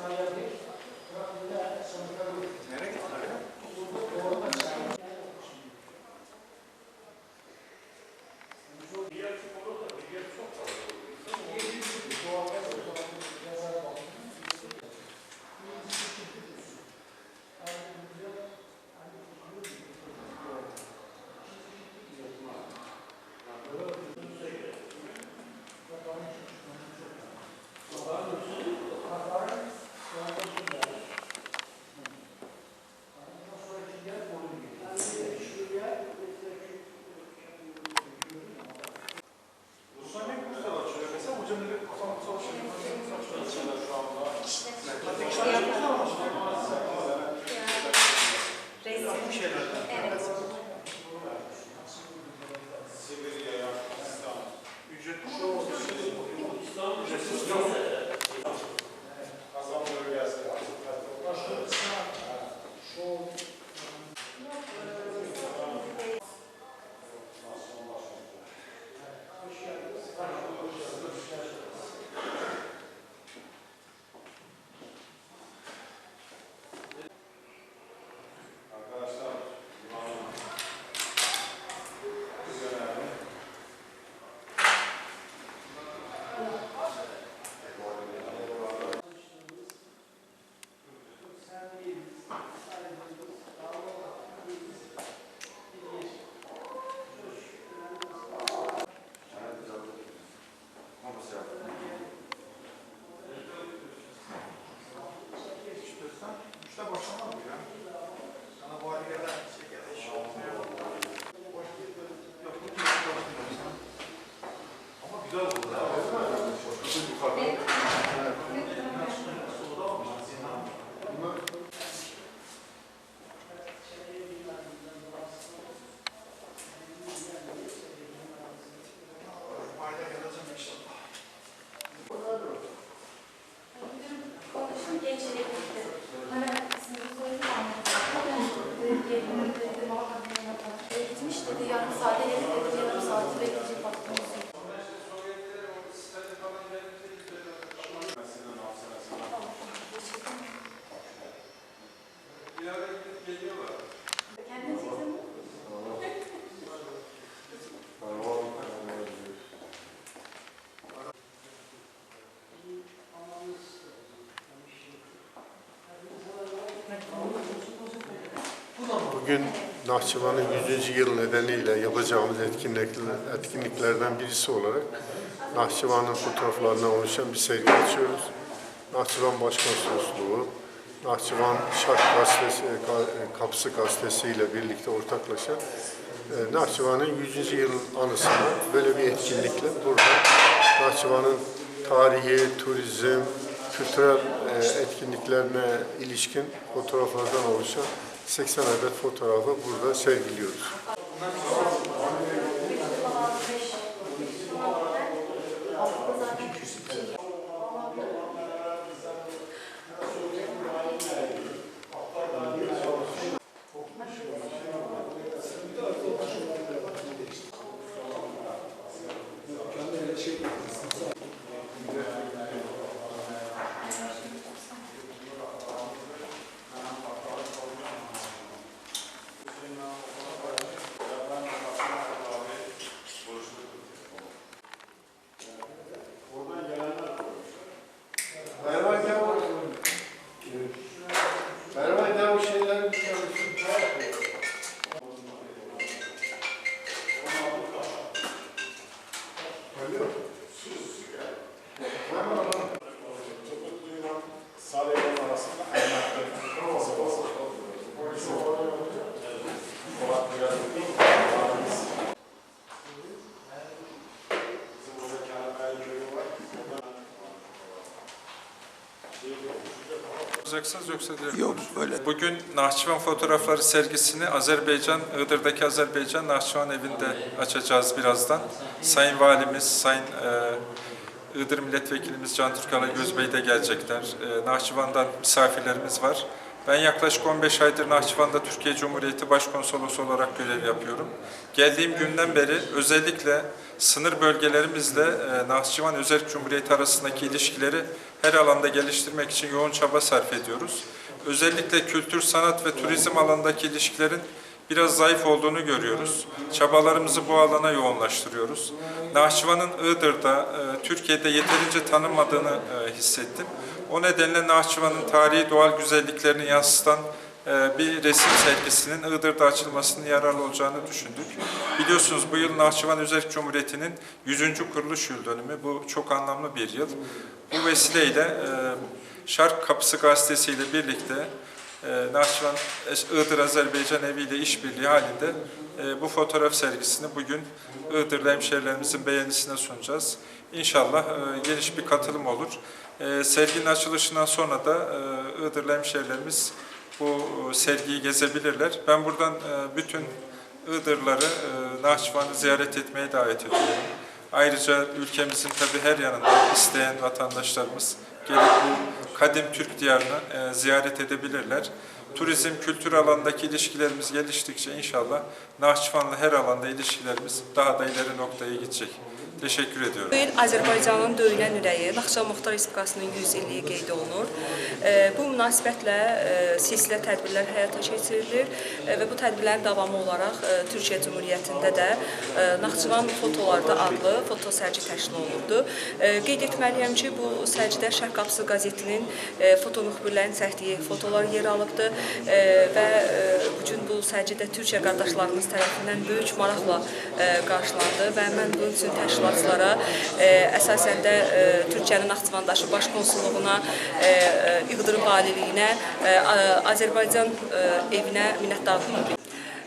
Evet. Bugün Nahçıvan'ın 100. yıl nedeniyle yapacağımız etkinlikler, etkinliklerden birisi olarak Nahçıvan'ın fotoğraflarına oluşan bir sergi açıyoruz. Nahçıvan Başkonsolosluğu, Nahçıvan Şark Gazetesi, Ka- Kapısı Gazetesi ile birlikte ortaklaşa e, Nahçıvan'ın 100. yıl anısına böyle bir etkinlikle burada Nahçıvan'ın tarihi, turizm, kültürel e, etkinliklerine ilişkin fotoğraflardan oluşan 80 adet fotoğrafı burada sergiliyoruz. Merhaba Kemal. Merhaba Kemal şeyler Yapacaksınız yoksa direkt Yok böyle. Bugün Nahçıvan fotoğrafları sergisini Azerbaycan, Iğdır'daki Azerbaycan Nahçıvan evinde açacağız birazdan. Sayın Valimiz, Sayın e, Iğdır Milletvekilimiz Can Türk Alagöz Bey de gelecekler. E, Nahçıvan'dan misafirlerimiz var. Ben yaklaşık 15 aydır Nahçıvan'da Türkiye Cumhuriyeti Başkonsolosu olarak görev yapıyorum. Geldiğim günden beri özellikle sınır bölgelerimizle e, Nahçıvan Özerk Cumhuriyeti arasındaki ilişkileri her alanda geliştirmek için yoğun çaba sarf ediyoruz. Özellikle kültür, sanat ve turizm alanındaki ilişkilerin biraz zayıf olduğunu görüyoruz. Çabalarımızı bu alana yoğunlaştırıyoruz. Nahçıvan'ın Iğdır'da, e, Türkiye'de yeterince tanınmadığını e, hissettim. O nedenle Nahçıvan'ın tarihi doğal güzelliklerini yansıtan bir resim sergisinin Iğdır'da açılmasının yararlı olacağını düşündük. Biliyorsunuz bu yıl Nahçıvan Özerk Cumhuriyeti'nin 100. kuruluş yıl dönümü. Bu çok anlamlı bir yıl. Bu vesileyle e, Şark Kapısı gazetesiyle birlikte e, Nahçıvan Iğdır Azerbaycan Evi ile işbirliği halinde e, bu fotoğraf sergisini bugün Iğdırlı hemşehrilerimizin beğenisine sunacağız. İnşallah e, geniş bir katılım olur. E, serginin açılışından sonra da e, Iğdırlı hemşehrilerimiz bu e, sergiyi gezebilirler. Ben buradan e, bütün Iğdırları e, Nahçıvan'ı ziyaret etmeye davet ediyorum. Ayrıca ülkemizin tabii her yanında isteyen vatandaşlarımız gelip bu kadim Türk diyarını ziyaret edebilirler. Turizm, kültür alandaki ilişkilerimiz geliştikçe inşallah Nahçıvan'la her alanda ilişkilerimiz daha da ileri noktaya gidecek. Teşekkür ediyorum. Bu il Azərbaycanın döyünən ürəyi Naxçıvan Muxtar Respublikasının 100 illiyi qeyd olunur. E, Bu münasibətlə e, silsilə tədbirlər həyata keçirilir e, və bu tədbirlərin davamı olaraq Türkiyə Cümhuriyyətində də Naxçıvan fotolarda adlı foto sərgi təşkil olundu. E, Qeyd etməliyəm ki, bu sərgidə Şərq Qapısı qəzetinin foto müxbirlərinin çəkdiyi fotolar yer alıbdı və bu gün bu sərgidə Türkiyə qardaşlarımız tərəfindən böyük maraqla qarşılandı və mən bunun üçün təşkilatçılara e, əsasən də e, Türkiyənin Naxçıvandaşı Baş Konsulluğuna, e, e, İqdır Valiliyinə, Azərbaycan evinə minnətdarlığımı bildirirəm.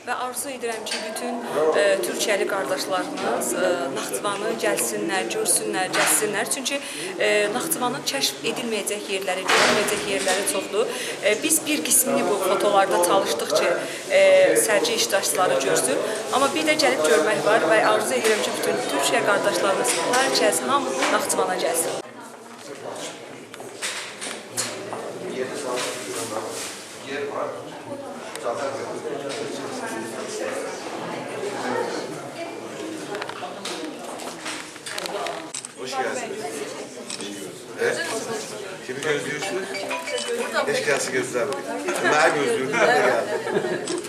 Və arzu edirəm ki, bütün e, Türkiyəli qardaşlarımız e, Naxçıvanı gəlsinlər, görsünlər, gəzsinlər. Çünki e, Naxçıvanın kəşf edilməyəcək yerləri, görülməyəcək yerləri çoxdur. E, biz bir qismini bu fotolarda çalışdıq ki, e, sərgi iştirakçıları görsün. Amma bir də gəlib görmək var və arzu edirəm ki, bütün Türkiyə qardaşlarımız, hər kəs, hamı Naxçıvana gəlsin. Hoş geldiniz. Evet. Kimi gözlüyorsunuz? Keşke gelsin gözlerdik. Ömer gözlüyordu, ben de geldim.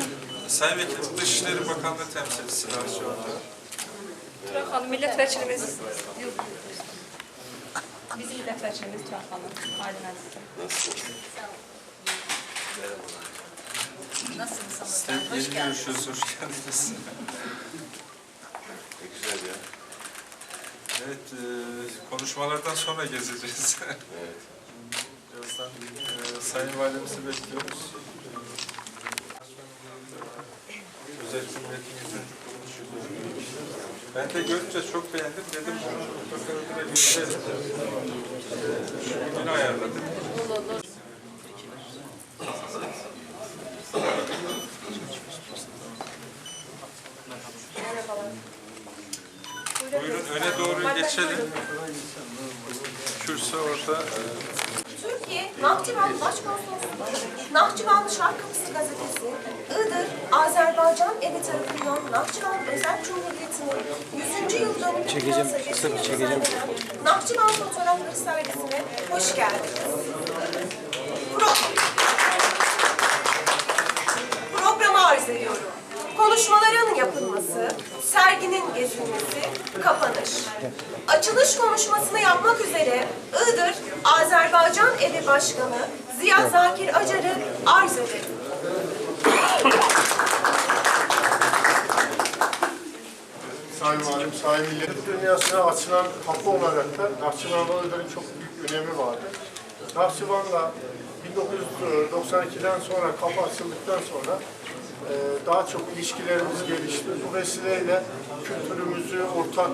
Sayın Vekil, Dışişleri Bakanlığı temsilcisi Nahçıvan'da. Turan xanım, millət vəkilimiz Bizim millət vəkilimiz Turan xanım, Aydın Əzizdir. Nasılsınız? Yeni görüşürüz, hoş geldiniz. Ne güzel ya. Evet, e, konuşmalardan sonra gezeceğiz. Evet. Birazdan e, Sayın Valimizi bekliyoruz. Özel Cumhuriyet'in 100. kuruluş yılı dönümü. Ben de görünce çok beğendim. Dedim bunu mutlaka bir güzel gün ayarladık. Buyurun öne doğru geçelim. Kürsü orada. Türkiye, Nahçıvan Başkonsolosluğu, Nahçıvan Şark Kapısı Gazetesi, Iğdır, Azerbaycan evi tarafından Nahçıvan Özel Cumhuriyeti'nin 100. yıl dönümü çekeceğim, çekeceğim. Nahçıvan Fotoğrafları sergisine hoş geldiniz. Pro Programı arz ediyorum. Konuşmaların yapılması, serginin gezilmesi, kapanış. Açılış konuşmasını yapmak üzere Iğdır Azerbaycan Evi Başkanı Ziya Zakir Acar'ı arz ederim. Sayın Valim, Sayın Millet Dünyası'na açılan kapı olarak da Nahçıvan Iğdır'ın çok büyük önemi vardır. Nahçıvan'la 1992'den sonra kapı açıldıktan sonra e, daha çok ilişkilerimiz gelişti. Bu vesileyle kültürümüzü, ortak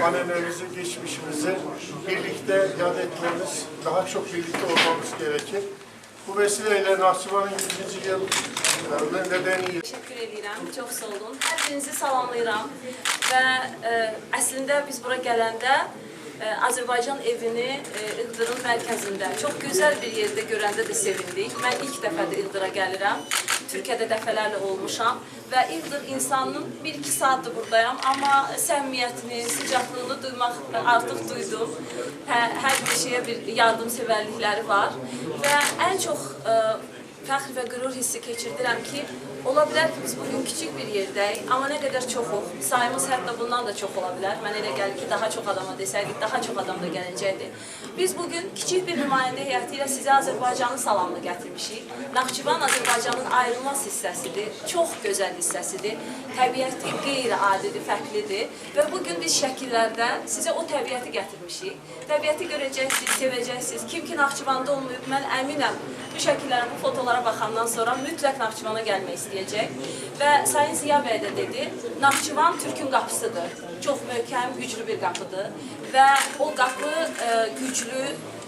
e, annelerimizi, geçmişimizi birlikte yad etmemiz, daha çok birlikte olmamız gerekir. Bu vesileyle Nahçıvan'ın 100. yıl e, nedeniyle Təşəkkür edirəm. Çox sağ olun. Hər birinizi salamlayıram və ə, əslində biz bura gələndə ə, e, Azərbaycan evini e, İğdırın mərkəzində çox gözəl bir yerdə görəndə də sevindik. Mən ilk dəfədir İğdıra gəlirəm. Türkiyədə dəfələrlə olmuşam və İğdır insanının 1-2 saatdır buradayam, amma səmimiyyətini, sıcaqlığını duymaq artıq duydum. Hə, hər bir şeyə bir yardımsevərlikləri var və ən çox e, fəxr və qürur hissi keçirdirəm ki, ola bilər ki, biz bugün kiçik bir yerdəyik, amma nə qədər çoxuq, sayımız hətta bundan da çox ola bilər. Mənə elə gəlir ki, daha çox adama desəydik, daha çox adam da gələcəkdi. Biz bugün kiçik bir nümayəndə heyəti ilə sizə Azərbaycanın salamını gətirmişik. Naxçıvan Azərbaycanın ayrılmaz hissəsidir, çox gözəl hissəsidir. Təbiəti qeyri-adidir, fərqlidir və bugün biz şəkillərdə sizə o təbiəti gətirmişik. Təbiəti görəcəksiniz, sevəcəksiniz. Kim ki Naxçıvanda olmayıb, mən əminəm bu şəkillərə, bu fotolara baxandan sonra mütləq Naxçıvana gəlmək istəyəcək. Və Sayın Ziya bəy də dedi, Naxçıvan Türkün qapısıdır. Çox möhkəm, güclü bir qapıdır və o qapı e, güclü,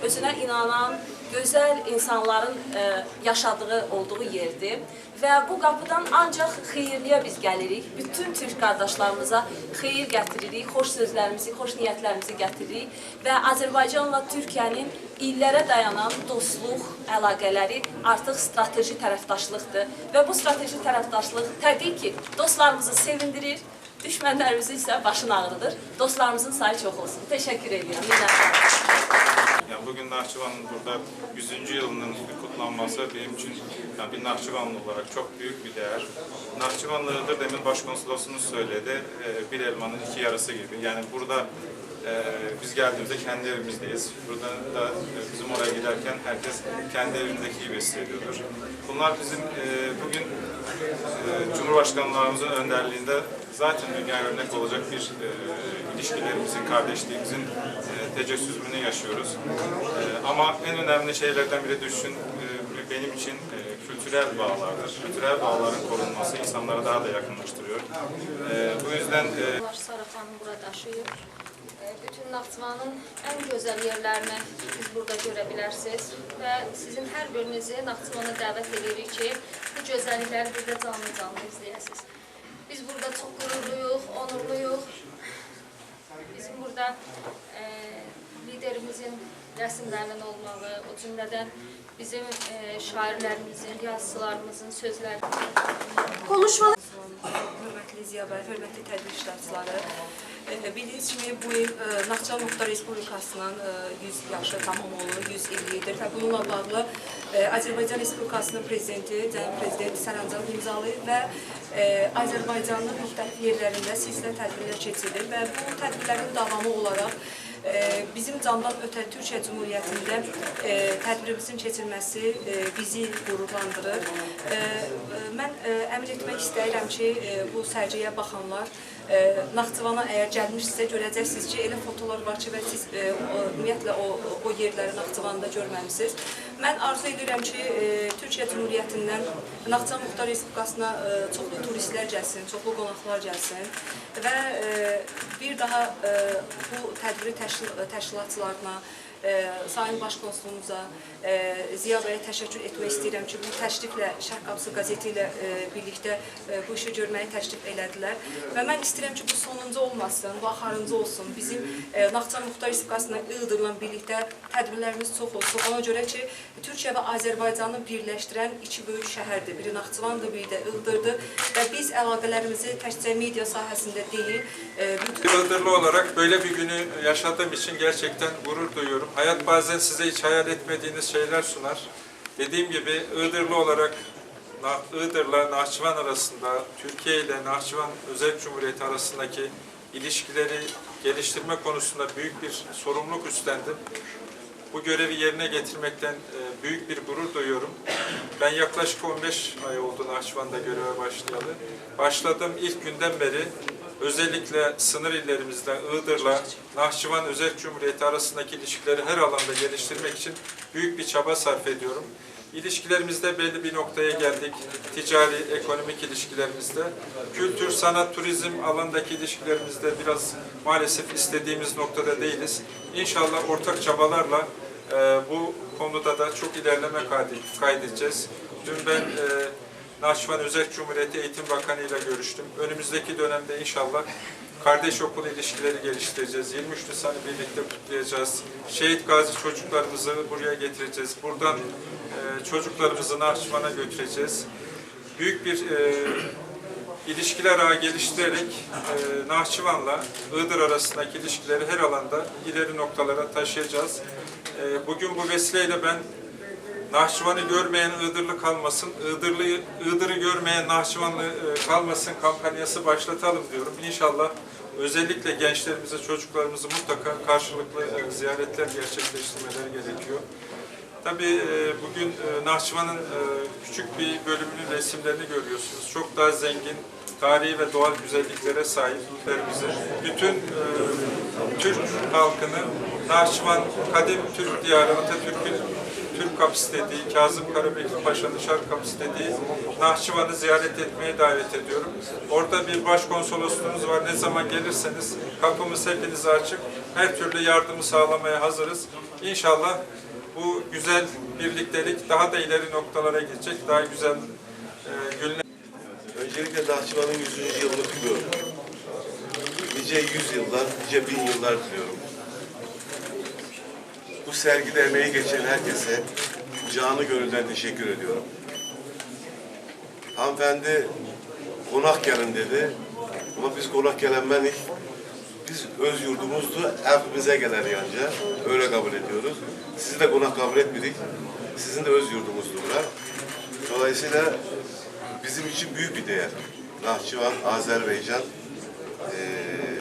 özünə inanan, gözəl insanların e, yaşadığı olduğu yerdir. Və bu qapıdan ancaq xeyirliyə biz gəlirik. Bütün türk qardaşlarımıza xeyir gətiririk, xoş sözlərimizi, xoş niyyətlərimizi gətiririk və Azərbaycanla Türkiyənin illərə dayanan dostluq əlaqələri artıq strateji tərəfdaşlıqdır və bu strateji tərəfdaşlıq təbii ki, dostlarımızı sevindirir, düşmənlərimizi isə başını ağrıdır. Dostlarımızın sayı çox olsun. Ediyorum. Minnətdarım. Yani bugün Nahçıvan'ın burada 100. yılının kutlanması benim için yani bir Nahçıvanlı olarak çok büyük bir değer. Nahçıvanlı Iğdır demin başkonsolosumuz söyledi. e, Bir elmanın iki yarısı gibi. Yani burada e, biz geldiğimizde kendi evimizdeyiz. Burada da e, bizim oraya giderken herkes kendi evindeki gibi hissediyordur. Bunlar bizim e, bugün e, Cumhurbaşkanlarımızın önderliğinde zaten dünya örnek olacak bir ilişkilerimizin, kardeşliğimizin e, tecessüsünü yaşıyoruz. Ama en önemli şeylerden biri düşün benim için e, kültürel bağlardır. Kültürel bağların korunması insanları daha da yakınlaştırıyor. E, bu yüzden e, Var Saraxanı bura daşıyır. E, Bütün Naxçıvanın ən gözəl yerlərini siz burada görə bilərsiniz və sizin hər birinizi Naxçıvana dəvət edirik ki, bu gözəllikləri bir də canlı-canlı izləyəsiniz. Biz burada çox qürurluyuq, onurluyuq. Bizim burada e, liderimizin rəsmlərinin olmağı, o cümlədən bizim e, şairlərimizin, yazıçılarımızın sözləri Konuşmalar Hörmətli Ziya bəy, hörmətli tədbir iştirakçıları, e, bildiyiniz kimi bu il e, Naxçıvan Muxtar Respublikasının e, 100 yaşı tamam olur, 100 illiyidir və bununla bağlı e, Azərbaycan Respublikasının prezidenti, cənab prezident sərəncam imzalayıb və e, Azərbaycanın müxtəlif yerlərində silsilə tədbirlər keçirilir və bu tədbirlərin davamı olaraq e, bizim candan ötən Türkiyə Cumhuriyyətində e, tədbirimizin keçirilməsi e, bizi qürurlandırır. E, e, mən əmin etmək istəyirəm ki, bu sərgiyə baxanlar e, Naxçıvana əgər gəlmişsinizsə görəcəksiniz ki, elə fotolar var ki, və siz e, o, ümumiyyətlə o, o yerləri Naxçıvanda görməmisiniz. Mən arzu edirəm ki, e, Türkiyə Cumhuriyyətindən Naxçıvan Muxtar Respublikasına e, çoxlu turistlər gəlsin, çoxlu qonaqlar gəlsin və e, bir daha e, bu tədbiri təşkil, təşkilatçılarına, e, Sayın Başkonsulumuza, e, Ziya bəyə təşəkkür etmək istəyirəm ki, bu təşriflə Şərq Qapısı qəzeti ilə e, birlikdə e, bu işi görməyi təşrif elədilər və mən istəyirəm ki, bu sonuncu olmasın, bu axarıncı olsun. Bizim e, Naxçıvan Muxtar Respublikasına Iğdırla birlikdə tədbirlərimiz çox olsun. Ona görə ki, Türkiyə və Azərbaycanı birləşdirən iki böyük şəhərdir. Biri Naxçıvandır, biri də Iğdırdır və biz əlaqələrimizi təkcə media sahəsində deyil, e, bütün Iğdırlı olarak böyle bir günü yaşadığım için gerçekten gurur duyuyorum. Hayat bazen size hiç hayal etmediğiniz şeyler sunar. Dediğim gibi Iğdırlı olarak Iğdır'la Nahçıvan arasında, Türkiye ile Nahçıvan Özel Cumhuriyeti arasındaki ilişkileri geliştirme konusunda büyük bir sorumluluk üstlendim. Bu görevi yerine getirmekten e, büyük bir gurur duyuyorum. Ben yaklaşık 15 ay oldu Nahçıvan'da göreve başlayalı. Başladığım ilk günden beri özellikle sınır illerimizde Iğdır'la Nahçıvan Özel Cumhuriyeti arasındaki ilişkileri her alanda geliştirmek için büyük bir çaba sarf ediyorum. İlişkilerimizde belli bir noktaya geldik. Ticari, ekonomik ilişkilerimizde. Kültür, sanat, turizm alandaki ilişkilerimizde biraz maalesef istediğimiz noktada değiliz. İnşallah ortak çabalarla e, bu konuda da çok ilerleme kaydedeceğiz. Dün ben e, Nahçıvan Özel Cumhuriyeti Eğitim Bakanı ile görüştüm. Önümüzdeki dönemde inşallah Kardeş okul ilişkileri geliştireceğiz. 23 Nisan'ı birlikte kutlayacağız. Şehit gazi çocuklarımızı buraya getireceğiz. Buradan e, çocuklarımızı Nahçıvan'a götüreceğiz. Büyük bir e, ilişkiler ağı geliştirerek e, Nahçıvan'la Iğdır arasındaki ilişkileri her alanda ileri noktalara taşıyacağız. E, bugün bu vesileyle ben Nahçıvan'ı görmeyen Iğdırlı kalmasın, Iğdırlı, Iğdır'ı görmeyen Nahçıvanlı e, kalmasın kampanyası başlatalım diyorum. İnşallah özellikle gençlerimize, çocuklarımızı mutlaka karşılıklı e, ziyaretler gerçekleştirmeleri gerekiyor. Tabii e, bugün Nahçıvan'ın küçük bir bölümünün resimlerini görüyorsunuz. Çok daha zengin, tarihi ve doğal güzelliklere sahip ülkelerimize. Bütün Türk halkını Nahçıvan, kadim Türk diyarı, Atatürk'ün Türk kapısı Kazım Karabekir Paşa'nın şark kapısı dediği Nahçıvan'ı ziyaret etmeye davet ediyorum. Orada bir başkonsolosluğumuz var. Ne zaman gelirseniz kapımız hepinize açık. Her türlü yardımı sağlamaya hazırız. İnşallah bu güzel birliktelik daha da ileri noktalara gidecek. Daha güzel e, günler Öncelikle Nahçıvan'ın 100. yılını kutluyorum. Nice yüzyıllar, nice bin yıllar diliyorum. Bu sergide emeği geçen herkese canı gönülden teşekkür ediyorum. Hanımefendi konak gelin dedi. Ama biz konak gelenmenik. Biz öz yurdumuzdu, evimize gelen yanca. Öyle kabul ediyoruz. Sizi de konak kabul etmedik. Sizin de öz yurdumuzdu bura. Dolayısıyla bizim için büyük bir değer. Nahçıvan, Azerbaycan eee,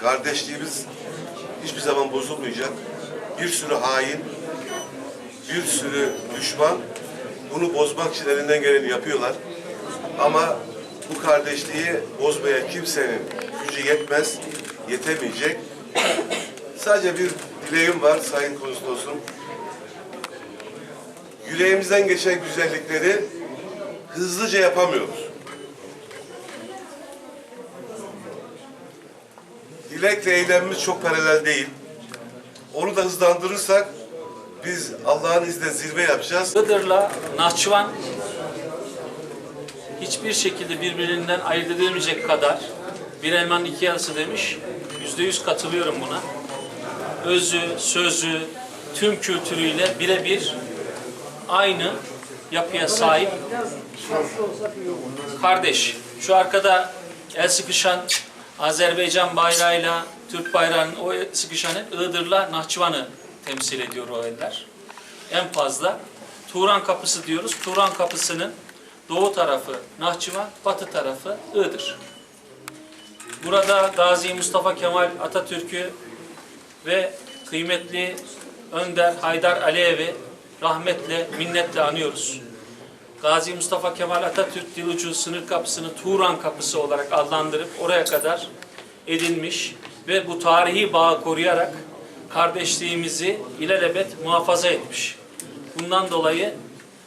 kardeşliğimiz hiçbir zaman bozulmayacak. Bir sürü hain, bir sürü düşman bunu bozmak için elinden geleni yapıyorlar. Ama bu kardeşliği bozmaya kimsenin gücü yetmez, yetemeyecek. Sadece bir dileğim var Sayın Konsolosum. Yüreğimizden geçen güzellikleri hızlıca yapamıyoruz. Dilekle eylemimiz çok paralel değil. Onu da hızlandırırsak biz Allah'ın izniyle zirve yapacağız. Iğdır'la Nahçıvan hiçbir şekilde birbirinden ayırt edilmeyecek kadar bir elmanın iki yarısı demiş. Yüzde yüz katılıyorum buna. Özü, sözü, tüm kültürüyle birebir aynı yapıya sahip kardeş. Şu arkada el sıkışan Azerbaycan bayrağıyla Türk bayrağının o sıkışan Iğdır'la Nahçıvan'ı temsil ediyor o eller. En fazla Turan Kapısı diyoruz. Turan Kapısı'nın doğu tarafı Nahçıvan, batı tarafı Iğdır. Burada Gazi Mustafa Kemal Atatürk'ü ve kıymetli Önder Haydar Aliyev'i rahmetle, minnetle anıyoruz. Gazi Mustafa Kemal Atatürk Dilucu sınır kapısını Turan kapısı olarak adlandırıp oraya kadar edinmiş ve bu tarihi bağı koruyarak kardeşliğimizi ilelebet muhafaza etmiş. Bundan dolayı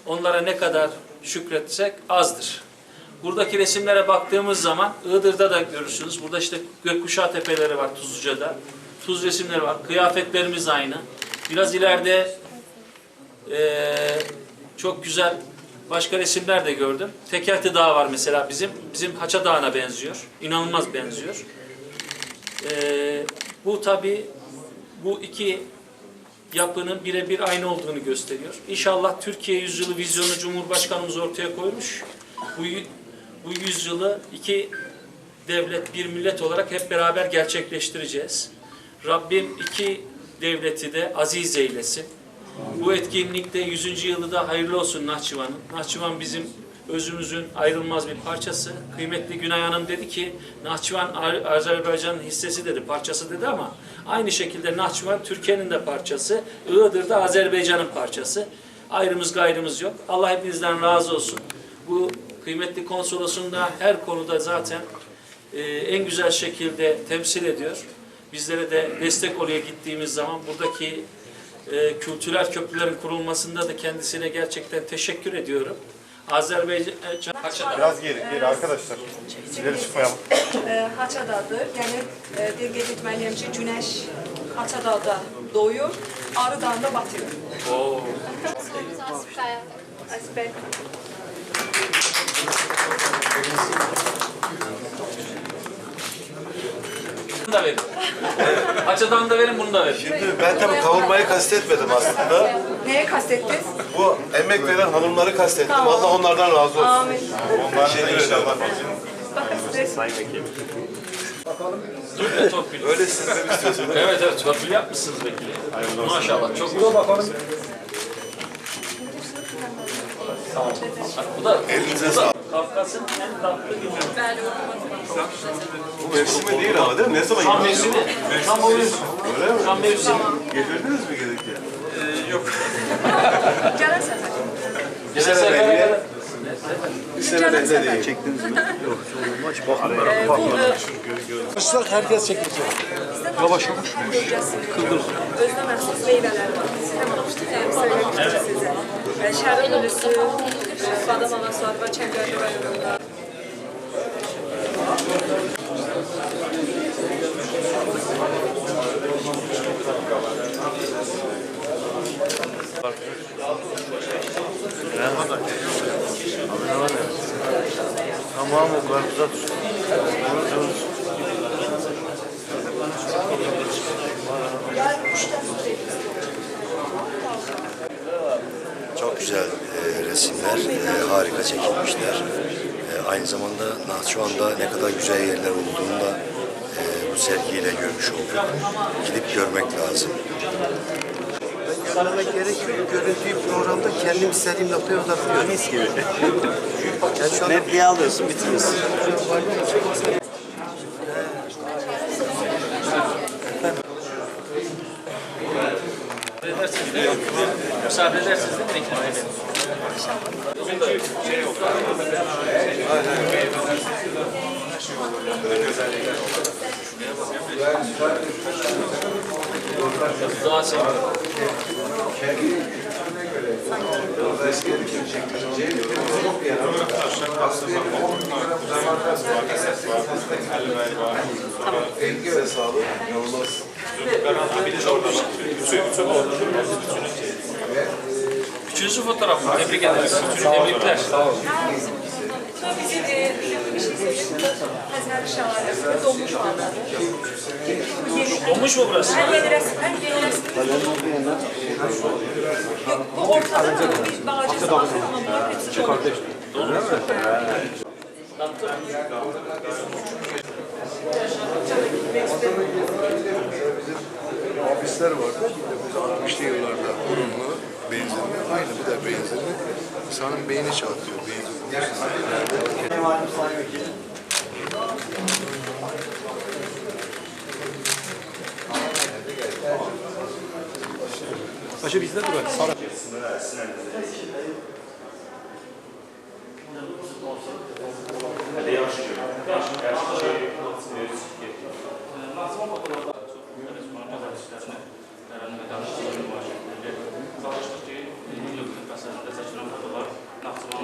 onlara ne kadar şükretsek azdır. Buradaki resimlere baktığımız zaman Iğdır'da da görürsünüz. Burada işte gökkuşağı tepeleri var Tuzluca'da. Tuz resimleri var. Kıyafetlerimiz aynı. Biraz ileride eee, çok güzel başka resimler de gördüm. Tekerti Dağı var mesela bizim. Bizim Haça Dağı'na benziyor. İnanılmaz benziyor. Eee, bu tabi bu iki yapının birebir aynı olduğunu gösteriyor. İnşallah Türkiye yüzyılı vizyonu Cumhurbaşkanımız ortaya koymuş. Bu, bu yüzyılı iki devlet, bir millet olarak hep beraber gerçekleştireceğiz. Rabbim iki devleti de aziz eylesin. Bu etkinlikte 100. yılı da hayırlı olsun Nahçıvan'ın. Nahçıvan bizim özümüzün ayrılmaz bir parçası. Kıymetli Günay Hanım dedi ki Nahçıvan Azerbaycan'ın hissesi dedi, parçası dedi ama aynı şekilde Nahçıvan Türkiye'nin de parçası. Iğdır da Azerbaycan'ın parçası. Ayrımız gayrımız yok. Allah hepinizden razı olsun. Bu kıymetli konsolosun da her konuda zaten e, en güzel şekilde temsil ediyor. Bizlere de destek oluyor gittiğimiz zaman. Buradaki e, kültürel köprülerin kurulmasında da kendisine gerçekten teşekkür ediyorum. Azerbaycan Biraz geri, geri arkadaşlar. İleri çıkmayalım. e, Haçadadır. Yəni e, bir qeyd etməliyəm ki, günəş Haçadada doğur, Arı dağında batır. Oo. Aspekt. Bunu da verin. Paçadan da verin, bunu da verin. Şimdi ben tabii kavurmayı kastetmedim aslında. Nəyə kastettiniz? Bu emek veren hanımları kastettim. Allah onlardan razı olsun. Amin. Teşekkür ederim. Bakın size. Torpil. Öyle siz de istiyorsunuz. Evet evet torpil yapmışsınız vekili. Maşallah çok güzel. Bak bu da Elinize sağlık. Kafkas'ın en tatlı günü. Bu mevsimi değil ama değil mi? Ne zaman Tam mevsimi. Tam o mevsim. Öyle mi? Tam mevsim. Getirdiniz mi gerekli? Ee, yok. Sene sefere bekle. kadar- Bir sene bekle değil. Çektiniz mi? Yok. Maç Bu e, Kışlar herkes çekecek. Yavaş yavaş. Kıldırız. Özünə məxsus meyvələr var. Həm söyləmişdim sizə. E, Şərbət ölüsü, badam anası var, çəngəlli rayonunda. Tamam o uzat. Çok güzel e, resimler, e, harika çekilmişler. E, aynı zamanda Nahçıvan'da ne kadar güzel yerler olduğunu da e, bu sergiyle görmüş olduk. Gidip görmek lazım. Sana gerek yok. Görüntüyü programda kendim istediğim noktaya uzatabiliyorum. Mis gibi. yani şu anda... Netliği alıyorsun, bitiriyorsun. Edersiniz değil mi? Müsaade edersiniz değil mi vekil? Evet. Daha sonra. Elinize sağlık. Yolunuz. Üçüncü fotoğraf mı? Tebrik ederiz. Tebrikler. Bizim e, bir şey söyleyeyim. Həzər şəlaləsi donmuş halda. Olmuş mu burası? Ən yeni rəsm, ən yeni rəsm. Yox, bu ortada bir bağcısı var ama bunlar hepsi donmuş. Ofisler vardı. Biz 60'lı yıllarda kurumlu, benzinli, aynı bu da benzinli. İnsanın beyni çatlıyor. Benzin. Paşa bizde durar. Sara. Nasıl Qalışdıq ki, iyunun 4-də fəslində çəkilən fotolar Naxçıvanın